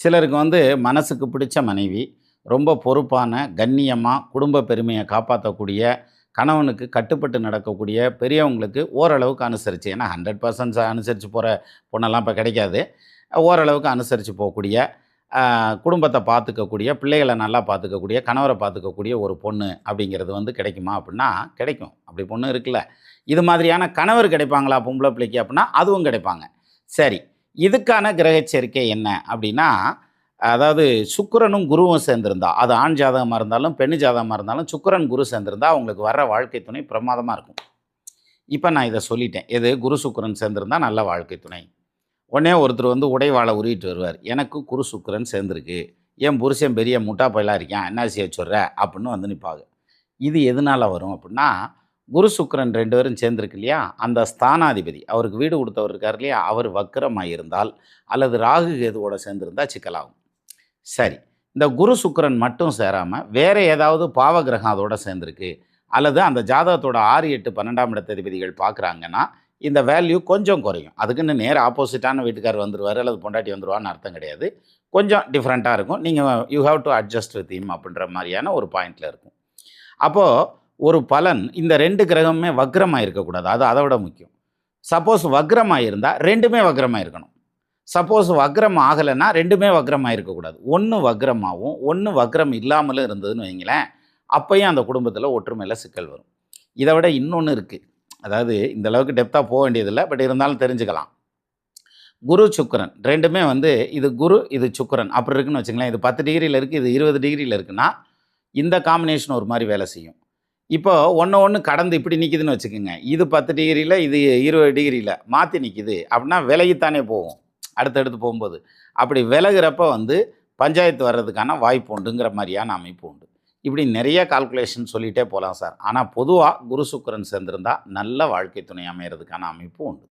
சிலருக்கு வந்து மனசுக்கு பிடிச்ச மனைவி ரொம்ப பொறுப்பான கண்ணியமாக குடும்ப பெருமையை காப்பாற்றக்கூடிய கணவனுக்கு கட்டுப்பட்டு நடக்கக்கூடிய பெரியவங்களுக்கு ஓரளவுக்கு அனுசரித்து ஏன்னா ஹண்ட்ரட் பர்சன்ட் அனுசரித்து போகிற பொண்ணெல்லாம் இப்போ கிடைக்காது. ஓரளவுக்கு அனுசரித்து போகக்கூடிய குடும்பத்தை பார்த்துக்கக்கூடிய பிள்ளைகளை நல்லா பார்த்துக்கக்கூடிய கணவரை பார்த்துக்கக்கூடிய ஒரு பொண்ணு அப்படிங்கிறது வந்து கிடைக்குமா அப்படின்னா கிடைக்கும். அப்படி பொண்ணு இருக்குல்ல. இது மாதிரியான கணவர் கிடைப்பாங்களா பொம்பளை பிள்ளைக்கு அப்படின்னா அதுவும் கிடைப்பாங்க. சரி இதுக்கான கிரகச்சரிக்கை என்ன அப்படின்னா அதாவது சுக்கிரனும் குருவும் சேர்ந்திருந்தா அது ஆண் ஜாதகமாக இருந்தாலும் பெண் ஜாதகமாக இருந்தாலும் சுக்கரன் குரு சேர்ந்திருந்தா அவங்களுக்கு வர்ற வாழ்க்கை துணை பிரமாதமாக இருக்கும். இப்போ நான் இதை சொல்லிட்டேன். எது? குரு சுக்கரன் சேர்ந்திருந்தா நல்ல வாழ்க்கை துணை. உடனே ஒருத்தர் வந்து உடைவாளை உருவிட்டு வருவார். எனக்கு குரு சுக்கரன் சேர்ந்துருக்கு. என் புருஷன் பெரிய முட்டா பயிலாக இருக்கான் என்ன செய்ய சொல்கிற அப்படின்னு வந்து நிற்பாங்க இது எதனால் வரும் அப்படின்னா குரு சுக்கரன் ரெண்டு பேரும் சேர்ந்துருக்கு இல்லையா? அந்த ஸ்தானாதிபதி அவருக்கு வீடு கொடுத்தவர் இருக்கார் இல்லையா? அவர் வக்கரமாக இருந்தால் அல்லது ராகு கேதுவோட சேர்ந்துருந்தால் சிக்கலாகும். சரி இந்த குரு சுக்கரன் மட்டும் சேராமல் வேற ஏதாவது பாவகிரகம் அதோட சேர்ந்துருக்கு அல்லது அந்த ஜாதகத்தோட ஆறு எட்டு பன்னெண்டாம் இடத்ததிபதிகள் பார்க்குறாங்கன்னா இந்த வேல்யூ கொஞ்சம் குறையும். அதுக்குன்னு நேர் ஆப்போசிட்டான வீட்டுக்கார் வந்துடுவார் அல்லது பொண்டாட்டி வந்துடுவான்னு அர்த்தம் கிடையாது. கொஞ்சம் டிஃப்ரெண்ட்டாக இருக்கும். நீங்கள் you have to adjust with him அப்படின்ற மாதிரியான ஒரு பாயிண்டில் இருக்கும். அப்போது ஒரு பலன் இந்த ரெண்டு கிரகமுமே வக்ரமாக இருக்கக்கூடாது அது அதை விட முக்கியம். சப்போஸ் வக்ரமாக இருந்தால் ரெண்டுமே வக்ரமாக இருக்கணும் சப்போஸ் வக்ரம் ஆகலைன்னா ரெண்டுமே வக்ரமாக இருக்கக்கூடாது ஒன்று வக்ரமாகவும் ஒன்று வக்ரம் இல்லாமலும் இருந்ததுன்னு வைங்களேன் அப்பையும் அந்த குடும்பத்தில் ஒற்றுமையில் சிக்கல் வரும். இதை விட இன்னொன்று இருக்குது அதாவது இந்த அளவுக்கு டெப்த்தாக போக வேண்டியதில்லை பட் இருந்தாலும் தெரிஞ்சுக்கலாம். குரு சுக்கரன் ரெண்டுமே வந்து இது குரு இது சுக்கரன். அப்படி இருக்குன்னு வச்சுங்களேன் இது பத்து டிகிரியில் இருக்குது இது இருபது டிகிரியில் இருக்குன்னா இந்த காம்பினேஷன் ஒரு மாதிரி வேலை செய்யும். இப்போ ஒன்று ஒன்று கடந்து இப்படி நிற்கிதுன்னு வச்சுக்கோங்க. இது பத்து டிகிரியில் இது இருபது டிகிரியில் மாற்றி நிற்கிது அப்படின்னா விலகித்தானே போகும். அடுத்தடுத்து போகும்போது. அப்படி விலகிறப்ப வந்து பஞ்சாயத்து வர்றதுக்கான வாய்ப்பு உண்டுங்கிற மாதிரியான அமைப்பு உண்டு. இப்படி நிறைய கால்குலேஷன் சொல்லிகிட்டே போகலாம் சார். ஆனால் பொதுவாக குரு சுக்கரன் சேர்ந்திருந்தால் நல்ல வாழ்க்கை துணை அமைகிறதுக்கான அமைப்பு உண்டு.